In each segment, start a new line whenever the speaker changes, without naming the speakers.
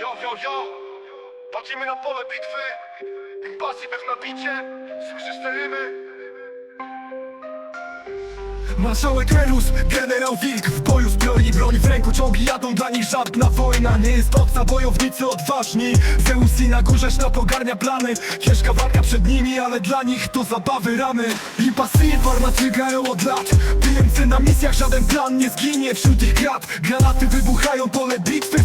Jo, jo, jo Patrzymy na pole bitwy. Impasyw na bicie Słyszysz te rymy?
Marszałek Renus, generał Wilk. W boju zbroi, broń w ręku Czołgi jadą. Dla nich żadna wojna Nie jest obca, bojownicy odważni. Zeus i na górze sztab ogarnia plany. Ciężka walka przed nimi, ale dla nich to zabawy ramy. Impasy farmacy grają od lat. Pieniędzy na misjach, żaden plan nie zginie Wśród ich krat. Granaty wybuchają Pole bitwy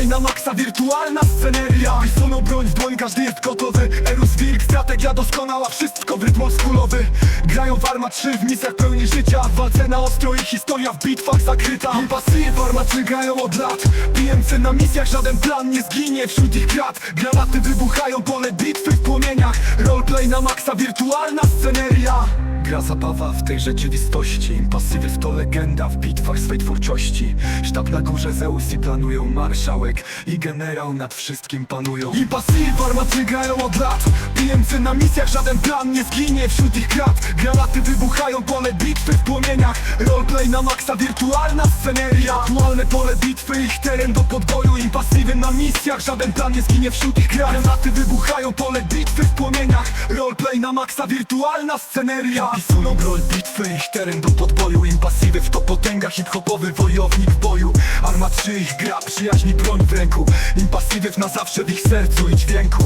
Roleplay na maksa, wirtualna sceneria. Pisoną broń w dłoń, każdy jest gotowy. Erus Wilk, strategia doskonała Wszystko w rytm oldschoolowy Grają w Arma 3 w misjach pełni życia. W walce na ostro i historia w bitwach zakryta. Impasy farmacy grają od lat. PMC na misjach, żaden plan nie zginie Wśród ich krat. Granaty wybuchają Pole bitwy w płomieniach. Roleplay na maksa, wirtualna sceneria Gra zabawa w tej rzeczywistości. Impasywy to legenda w bitwach swej twórczości. Sztab na górze Zeus i planują marszałek. I generał nad wszystkim panują. Impasywy armaty grają od lat. PMC na misjach żaden plan nie zginie Wśród ich krat. Granaty wybuchają Pole bitwy w płomieniach. Roleplay na maksa wirtualna sceneria. Aktualne pole bitwy ich teren do podboju. Impasywy na misjach żaden plan nie zginie Wśród ich krat. Granaty wybuchają Pole bitwy w płomieniach. Roleplay na maksa wirtualna sceneria Pisują broń bitwy, ich teren do podboju. Impasywy w to potęga, hip-hopowy wojownik w boju. Arma 3 ich gra, przyjaźni broń w ręku. Impasywy na zawsze w ich sercu i dźwięku